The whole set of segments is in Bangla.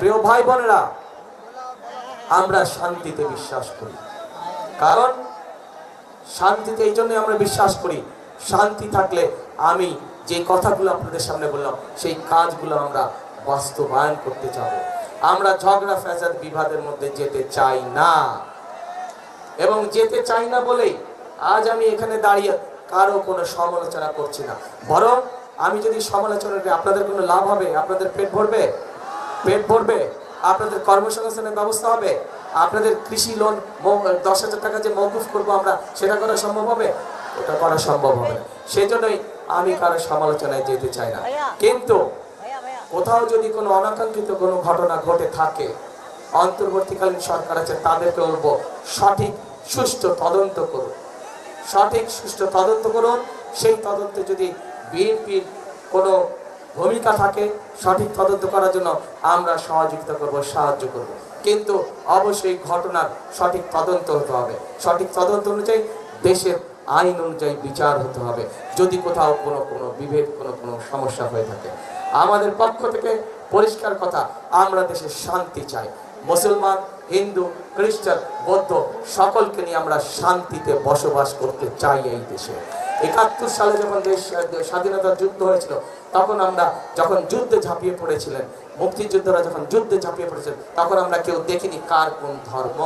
প্রিয় ভাই বোনেরা, আমরা শান্তিতে বিশ্বাস করি। কারণ শান্তিতে এই জন্যই আমরা বিশ্বাস করি, শান্তি থাকলে আমি যে কথাগুলো আপনাদের সামনে বললাম, সেই কাজগুলো আমরা বাস্তবায়ন করতে চাবো আমরা ঝগড়া, ফ্যাসাদ, বিবাদের মধ্যে যেতে চাই না। এবং যেতে চাই না বলেই আজ আমি এখানে দাঁড়িয়ে কারও কোনো সমালোচনা করছি না। বরং আমি যদি সমালোচনা আপনাদের কোনো লাভ হবে? আপনাদের পেট ভরবে? পেট ভরবে আপনাদের কর্মসংস্থানের ব্যবস্থা হবে আপনাদের কৃষি লোন দশ হাজার টাকা যে মৌকুফ করব আমরা সেটা করা সম্ভব হবে? ওটা করা সম্ভব হবে না। সেই জন্যই আমি কারও সমালোচনায় যেতে চাই না। কিন্তু কোথাও যদি কোনো অনাকাঙ্ক্ষিত কোনো ঘটনা ঘটে থাকে অন্তর্বর্তীকালীন সরকার আছে তাদেরকে বলব সঠিক সুষ্ঠু তদন্ত করুন। সঠিক সুষ্ঠু তদন্ত করুন। সেই তদন্তে যদি বিএনপির কোনো ভূমিকা থাকে, সঠিক তদন্ত করার জন্য আমরা সহযোগিতা করব, সাহায্য করব। কিন্তু অবশ্যই ঘটনার সঠিক তদন্ত হতে হবে। সঠিক তদন্ত অনুযায়ী দেশের আইন অনুযায়ী বিচার হতে হবে। যদি কোথাও কোনো কোনো বিভেদ, কোনো কোনো সমস্যা হয়ে থাকে। আমাদের পক্ষ থেকে পরিষ্কার কথা, আমরা দেশে শান্তি চাই। মুসলমান, হিন্দু, খ্রিস্টান, বৌদ্ধ, সকলকে নিয়ে আমরা শান্তিতে বসবাস করতে চাই এই দেশে। একাত্তর সালে যখন দেশ স্বাধীনতার যুদ্ধ হয়েছিল, তখন আমরা যখন যুদ্ধে ঝাঁপিয়ে পড়েছিলেন, মুক্তিযোদ্ধারা যখন যুদ্ধে ঝাঁপিয়ে পড়েছিলেন, তখন আমরা কেউ দেখিনি কার কোন ধর্ম।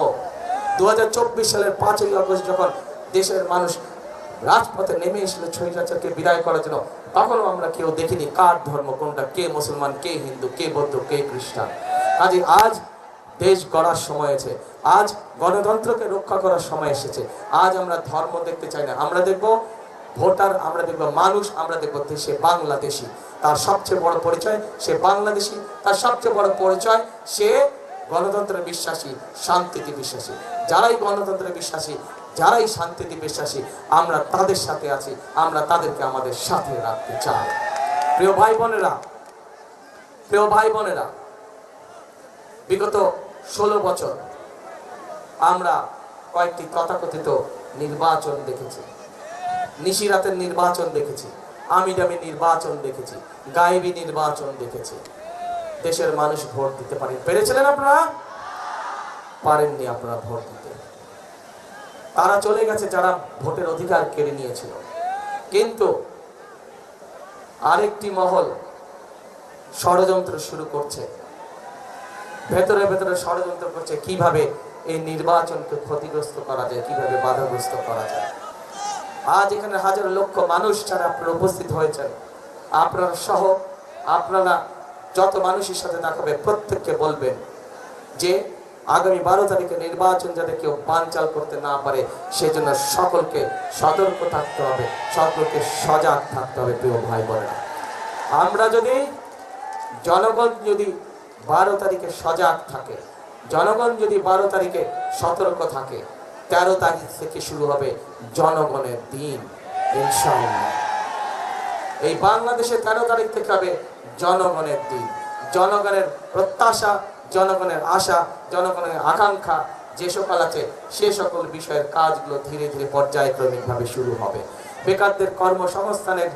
দু সালের পাঁচই আগস্ট যখন দেশের মানুষ রাজপথে নেমে এসেছিল ছৈরাচারকে বিদায় করার জন্য, তখনও আমরা কেউ দেখিনি কার ধর্ম, কোনটা, কে মুসলমান, কে হিন্দু, কে বৌদ্ধ, কে খ্রিস্টান। কাজে আজ দেশ গড়ার সময় আছে আজ গণতন্ত্রকে রক্ষা করার সময় এসেছে। আজ আমরা ধর্ম দেখতে চাই না। আমরা দেখব ভোটার আমরা দেখব, মানুষ আমরা দেখব দেশে বাংলাদেশি। তার সবচেয়ে বড় পরিচয়, সে বাংলাদেশি। তার সবচেয়ে বড় পরিচয়, সে গণতন্ত্রে বিশ্বাসী, শান্তিতে বিশ্বাসী। যারাই গণতন্ত্রে বিশ্বাসী, যারাই শান্তিতে বিশ্বাসী, আমরা তাদের সাথে আছি, আমরা তাদেরকে আমাদের সাথে রাখতে চাই। প্রিয় ভাই বোনেরা, প্রিয় ভাই বোনেরা, বিগত ষোলো বছর আমরা কয়েকটি তথাকথিত নির্বাচন দেখেছি। নিশিরাতের নির্বাচন দেখেছি আমিডামি নির্বাচন দেখেছি, গায়েবী নির্বাচন দেখেছি। দেশের মানুষ ভোট দিতে পারেন। পেরেছিলেন আপনারা? পারেননি আপনারা ভোট দিতে। তারা চলে গেছে যারা ভোটের অধিকার কেড়ে নিয়েছিল। কিন্তু আরেকটি মহল ষড়যন্ত্র শুরু করছে। ভেতরে ভেতরে ষড়যন্ত্র করছে। কীভাবে এই নির্বাচনকে ক্ষতিগ্রস্ত করা যায়, কীভাবে বাধাগ্রস্ত করা যায়? আজ এখানে হাজার লক্ষ মানুষ যারা আপনারা উপস্থিত হয়েছেন। আপনারা সহ আপনারা যত মানুষের সাথে দেখাবে প্রত্যেককে বলবেন যে আগামী বারো তারিখে নির্বাচন যাতে কেউ বানচাল করতে না পারে, সেজন্য সকলকে সতর্ক থাকতে হবে, সকলকে সজাগ থাকতে হবে, প্রিয় ভাই বোনেরা। আমরা যদি জনগণ যদি বারো তারিখে সজাগ থাকে, জনগণ যদি বারো তারিখে সতর্ক থাকে তেরো তারিখ থেকে শুরু হবে জনগণের দিন এই বাংলাদেশে তেরো তারিখ থেকে হবে জনগণের দিন। জনগণের প্রত্যাশা, জনগণের আশা, জনগণের আকাঙ্ক্ষা, যে সকল আছে, সে সকল বিষয়ের কাজগুলো ধীরে ধীরে পর্যায়ক্রমিকভাবে শুরু হবে। বেকারদের কর্মসংস্থানের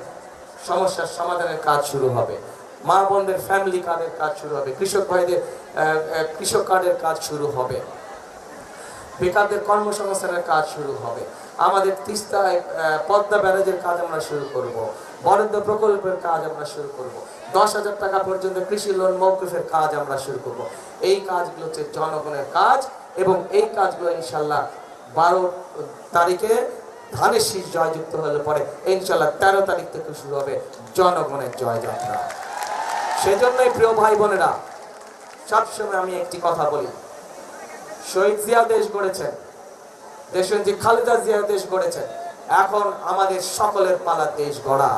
সমস্যার সমাধানের কাজ শুরু হবে। মা বোনদের ফ্যামিলি কার্ডের কাজ শুরু হবে। কৃষক ভাইদের কৃষক কার্ডের কাজ শুরু হবে। বেকারদের কর্মসংস্থানের কাজ শুরু হবে আমাদের তিস্তায় পদ্মা ব্যারেজের কাজ আমরা শুরু করব। বরাদ্দ প্রকল্পের কাজ আমরা শুরু করব। দশ হাজার টাকা পর্যন্ত কৃষি লোন মৌকুফের কাজ আমরা শুরু করব। এই কাজগুলো হচ্ছে জনগণের কাজ এবং এই কাজগুলো ইনশাল্লাহ বারো তারিখে ধানের শীষ জয়যুক্ত হলে পরে ইনশাল্লাহ তেরো তারিখ থেকে শুরু হবে জনগণের জয়যাত্রা সেজন্যই প্রিয় ভাই বোনেরা, সবসময় আমি একটি কথা বলি শহীদ জিয়া দেশ গড়েছে যে খালেদা জিয়া দেশ গড়েছে। এখন আমাদের সকলের পালা দেশ গড়া।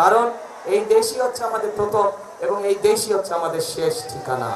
কারণ এই দেশই হচ্ছে আমাদের প্রথম এবং এই দেশই হচ্ছে আমাদের শেষ ঠিকানা।